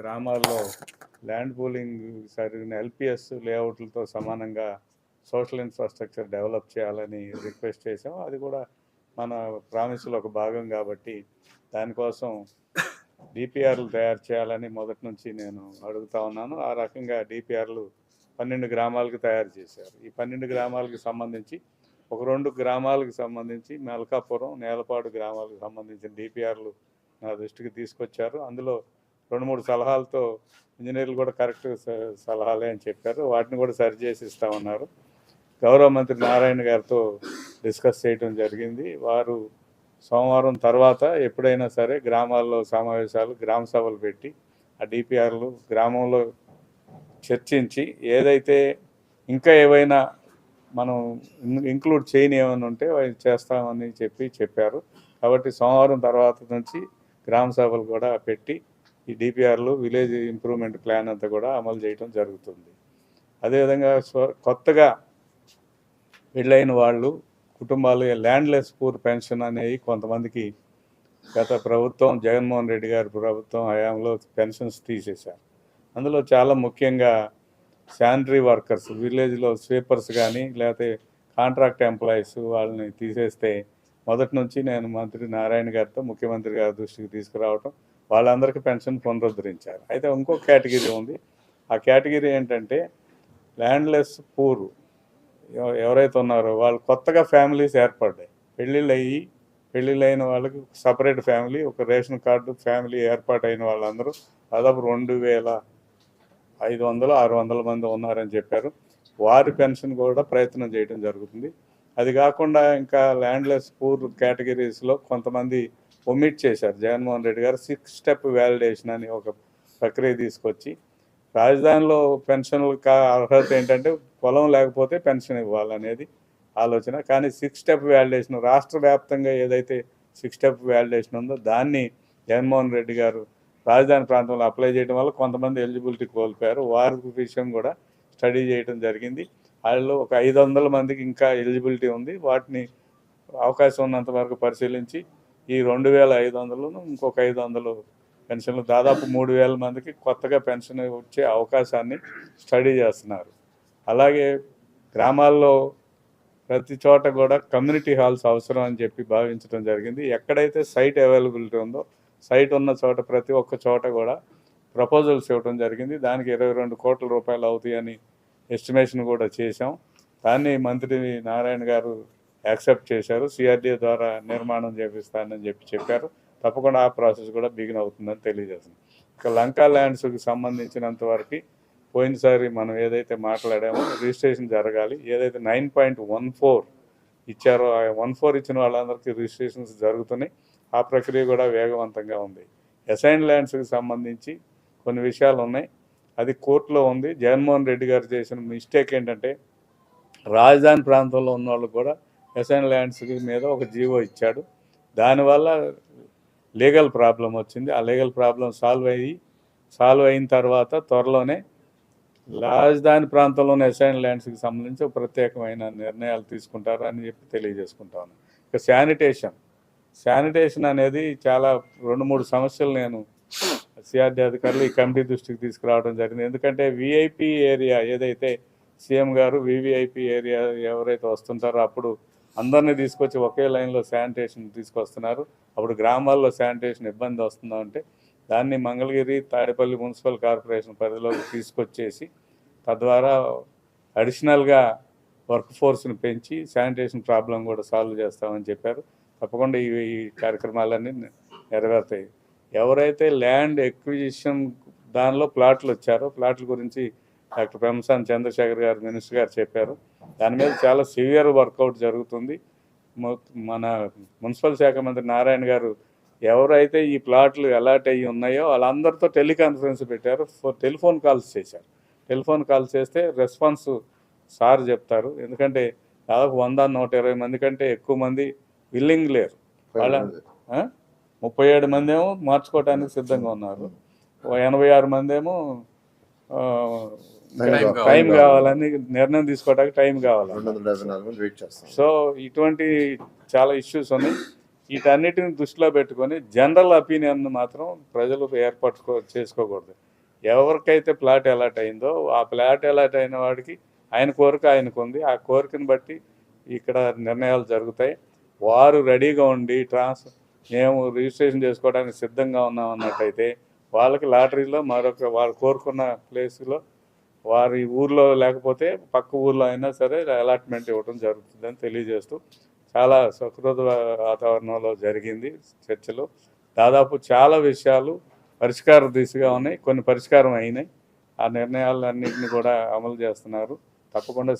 గ్రామాల్లో land pooling సరిగిన LPS లేఅవుట్లతో సమానంగా సోషల్ ఇన్ఫ్రాస్ట్రక్చర్ డెవలప్ చేయాలని రిక్వెస్ట్ చేసాం అది కూడా మన ప్రామిస్లో ఒక భాగం కాబట్టి దానికోసం డిపిఆర్లు తయారు చేయాలని మొదటి నుంచి నేను అడుగుతా ఉన్నాను. ఆ రకంగా డిపిఆర్లు పన్నెండు గ్రామాలకు తయారు చేశారు. ఈ పన్నెండు గ్రామాలకు సంబంధించి ఒక రెండు గ్రామాలకు సంబంధించి మెలకాపురం నేలపాడు గ్రామాలకు సంబంధించిన డిపిఆర్లు నా దృష్టికి తీసుకొచ్చారు. అందులో రెండు మూడు సలహాలతో ఇంజనీర్లు కూడా కరెక్ట్ సలహాలే అని చెప్పారు. వాటిని కూడా సరి చేసి ఇస్తామన్నారు. గౌరవ మంత్రి నారాయణ గారితో డిస్కస్ చేయడం జరిగింది. వారు సోమవారం తర్వాత ఎప్పుడైనా సరే గ్రామాల్లో సమావేశాలు గ్రామ సభలు పెట్టి ఆ డిపిఆర్లు గ్రామంలో చర్చించి ఏదైతే ఇంకా ఏవైనా మనం ఇంక్లూడ్ చేయని ఏమైనా ఉంటే అవి చేస్తామని చెప్పి చెప్పారు. కాబట్టి సోమవారం తర్వాత నుంచి గ్రామ సభలు కూడా పెట్టి ఈ డిపిఆర్లు విలేజ్ ఇంప్రూవ్మెంట్ ప్లాన్ అంతా కూడా అమలు చేయడం జరుగుతుంది. అదేవిధంగా స్వ- కొత్తగా పెళ్ళైన వాళ్ళు కుటుంబాలు ల్యాండ్లెస్ పూర్ పెన్షన్ అనేవి కొంతమందికి గత ప్రభుత్వం జగన్మోహన్ రెడ్డి గారి ప్రభుత్వం హయాంలో పెన్షన్స్ తీసేశారు. అందులో చాలా ముఖ్యంగా శానిటరీ వర్కర్స్ విలేజ్లో స్వీపర్స్ కానీ లేకపోతే కాంట్రాక్ట్ ఎంప్లాయీస్ వాళ్ళని తీసేస్తే మొదటి నుంచి నేను మంత్రి నారాయణ గారితో ముఖ్యమంత్రి గారి దృష్టికి తీసుకురావటం వాళ్ళందరికీ పెన్షన్ పునరుద్ధరించారు. అయితే ఇంకో కేటగిరీ ఉంది. ఆ కేటగిరీ ఏంటంటే ల్యాండ్లెస్ పూర్. ఎవరైతే ఉన్నారో వాళ్ళు కొత్తగా ఫ్యామిలీస్ ఏర్పడ్డాయి. పెళ్ళిళ్ళు అయ్యి పెళ్ళిళ్ళు అయిన వాళ్ళకి సపరేట్ ఫ్యామిలీ ఒక రేషన్ కార్డు ఫ్యామిలీ ఏర్పాటైన వాళ్ళందరూ దాదాపు రెండు వేల ఐదు వందలు ఆరు వందల మంది ఉన్నారని చెప్పారు. వారి పెన్షన్ కూడా ప్రయత్నం చేయడం జరుగుతుంది. అది కాకుండా ఇంకా ల్యాండ్లెస్ పూర్ కేటగిరీస్లో కొంతమంది ఒమిట్ చేశారు. జగన్మోహన్ రెడ్డి గారు సిక్స్ స్టెప్ వ్యాలిడేషన్ అని ఒక ప్రక్రియ తీసుకొచ్చి రాజధానిలో పెన్షన్లు కా అర్హత ఏంటంటే పొలం లేకపోతే పెన్షన్ ఇవ్వాలనేది ఆలోచన. కానీ సిక్స్ స్టెప్ వ్యాలిడేషన్ రాష్ట్ర వ్యాప్తంగా ఏదైతే సిక్స్ స్టెప్ వ్యాలిడేషన్ ఉందో దాన్ని జగన్మోహన్ రెడ్డి గారు రాజధాని ప్రాంతంలో అప్లై చేయడం వల్ల కొంతమంది ఎలిజిబిలిటీ కోల్పోయారు. వారి విషయం కూడా స్టడీ చేయడం జరిగింది. వాళ్ళు ఒక ఐదు వందల మందికి ఇంకా ఎలిజిబిలిటీ ఉంది. వాటిని అవకాశం ఉన్నంత వరకు పరిశీలించి ఈ రెండు వేల ఐదు వందలను ఇంకొక ఐదు వందలు పెన్షన్లు దాదాపు మూడు వేల మందికి కొత్తగా పెన్షన్ వచ్చే అవకాశాన్ని స్టడీ చేస్తున్నారు. అలాగే గ్రామాల్లో ప్రతి చోట కూడా కమ్యూనిటీ హాల్స్ అవసరం అని చెప్పి భావించడం జరిగింది. ఎక్కడైతే సైట్ అవైలబిలిటీ ఉందో సైట్ ఉన్న చోట ప్రతి ఒక్క చోట కూడా ప్రపోజల్స్ ఇవ్వడం జరిగింది. దానికి ఇరవై రెండు కోట్ల రూపాయలు అవుతాయని ఎస్టిమేషన్ కూడా చేశాం. దాన్ని మంత్రి నారాయణ గారు యాక్సెప్ట్ చేశారు. సిఆర్డీఏ ద్వారా నిర్మాణం చేపిస్తానని చెప్పి చెప్పారు. తప్పకుండా ఆ ప్రాసెస్ కూడా బిగిన్ అవుతుందని తెలియజేస్తుంది. ఇక లంకా ల్యాండ్స్కి సంబంధించినంత వరకు పోయినసారి మనం ఏదైతే మాట్లాడామో రిజిస్ట్రేషన్ జరగాలి. ఏదైతే నైన్ పాయింట్ వన్ ఫోర్ ఇచ్చారో ఆ వన్ ఫోర్ ఇచ్చిన వాళ్ళందరికీ రిజిస్ట్రేషన్స్ జరుగుతున్నాయి. ఆ ప్రక్రియ కూడా వేగవంతంగా ఉంది. అసైన్ ల్యాండ్స్కి సంబంధించి కొన్ని విషయాలు ఉన్నాయి అది కోర్టులో ఉంది. జగన్మోహన్ రెడ్డి గారు చేసిన మిస్టేక్ ఏంటంటే రాజధాని ప్రాంతంలో ఉన్న వాళ్ళు కూడా ఎస్ఎన్ ల్యాండ్స్ మీద ఒక జీవో ఇచ్చాడు. దానివల్ల లీగల్ ప్రాబ్లం వచ్చింది. ఆ లీగల్ ప్రాబ్లం సాల్వ్ అయ్యి సాల్వ్ అయిన తర్వాత త్వరలోనే రాజధాని ప్రాంతంలోని ఎస్ఐన్ ల్యాండ్స్కి సంబంధించి ప్రత్యేకమైన నిర్ణయాలు తీసుకుంటారు అని చెప్పి తెలియజేసుకుంటాను ఇక శానిటేషన్. శానిటేషన్ అనేది చాలా రెండు మూడు సమస్యలు నేను సిఆర్డీ అధికారులు ఈ కమిటీ దృష్టికి తీసుకురావడం జరిగింది. ఎందుకంటే విఐపి ఏరియా ఏదైతే సీఎం గారు వివిఐపి ఏరియా ఎవరైతే వస్తుంటారో అప్పుడు అందరినీ తీసుకొచ్చి ఒకే లైన్లో శానిటేషన్ తీసుకొస్తున్నారు. అప్పుడు గ్రామాల్లో శానిటేషన్ ఇబ్బంది వస్తుందా అంటే దాన్ని మంగళగిరి తాడేపల్లి మున్సిపల్ కార్పొరేషన్ పరిధిలోకి తీసుకొచ్చేసి తద్వారా అడిషనల్గా వర్క్ ఫోర్స్ని పెంచి శానిటేషన్ ప్రాబ్లం కూడా సాల్వ్ చేస్తామని చెప్పారు. తప్పకుండా ఈ ఈ కార్యక్రమాలన్నీ నెరవేరుతాయి. ఎవరైతే ల్యాండ్ ఎక్విజిషన్ దానిలో ప్లాట్లు వచ్చారో ప్లాట్ల గురించి డాక్టర్ పెంసాన్ చంద్రశేఖర్ గారు మినిస్టర్ గారు చెప్పారు. దాని మీద చాలా సివియర్ వర్కౌట్ జరుగుతుంది. మన మున్సిపల్ శాఖ మంత్రి నారాయణ గారు ఎవరైతే ఈ ప్లాట్లు అలాట్ అయ్యి ఉన్నాయో వాళ్ళందరితో టెలికాన్ఫరెన్స్ పెట్టారు. టెలిఫోన్ కాల్స్ చేశారు. టెలిఫోన్ కాల్స్ చేస్తే రెస్పాన్స్ సార్ చెప్తారు. ఎందుకంటే దాదాపు వంద నూట ఇరవై మంది కంటే ఎక్కువ మంది విల్లింగ్ లేరు. వాళ్ళ? ముప్పై ఏడు మంది ఏమో మార్చుకోవడానికి సిద్ధంగా ఉన్నారు. ఎనభై ఆరు మంది ఏమో. టైం కావాలని నిర్ణయం తీసుకోవడానికి టైం కావాలి. సో ఇటువంటి చాలా ఇష్యూస్ ఉన్నాయి. వీటన్నిటిని దృష్టిలో పెట్టుకొని జనరల్ ఒపీనియన్ మాత్రం ప్రజలు ఏర్పరచుకో చేసుకోకూడదు. ఎవరికైతే ప్లాట్ అలాట్ అయిందో ఆ ప్లాట్ అలాట్ అయిన వాడికి ఆయన కోరిక ఆయనకు ఉంది. ఆ కోరికను బట్టి ఇక్కడ నిర్ణయాలు జరుగుతాయి. వారు రెడీగా ఉండి ట్రాన్స్ మేము రిజిస్ట్రేషన్ చేసుకోవడానికి సిద్ధంగా ఉన్నాం అన్నట్టయితే వాళ్ళకి లాటరీలో మరొక వాళ్ళు కోరుకున్న ప్లేస్లో వారి ఊర్లో లేకపోతే పక్క ఊర్లో అయినా సరే అలాట్మెంట్ ఇవ్వడం జరుగుతుందని తెలియజేస్తూ చాలా సహృద వాతావరణంలో జరిగింది చర్చలు. దాదాపు చాలా విషయాలు పరిష్కార దిశగా ఉన్నాయి కొన్ని పరిష్కారం అయినాయి. ఆ నిర్ణయాలన్నింటినీ కూడా అమలు చేస్తున్నారు. తప్పకుండా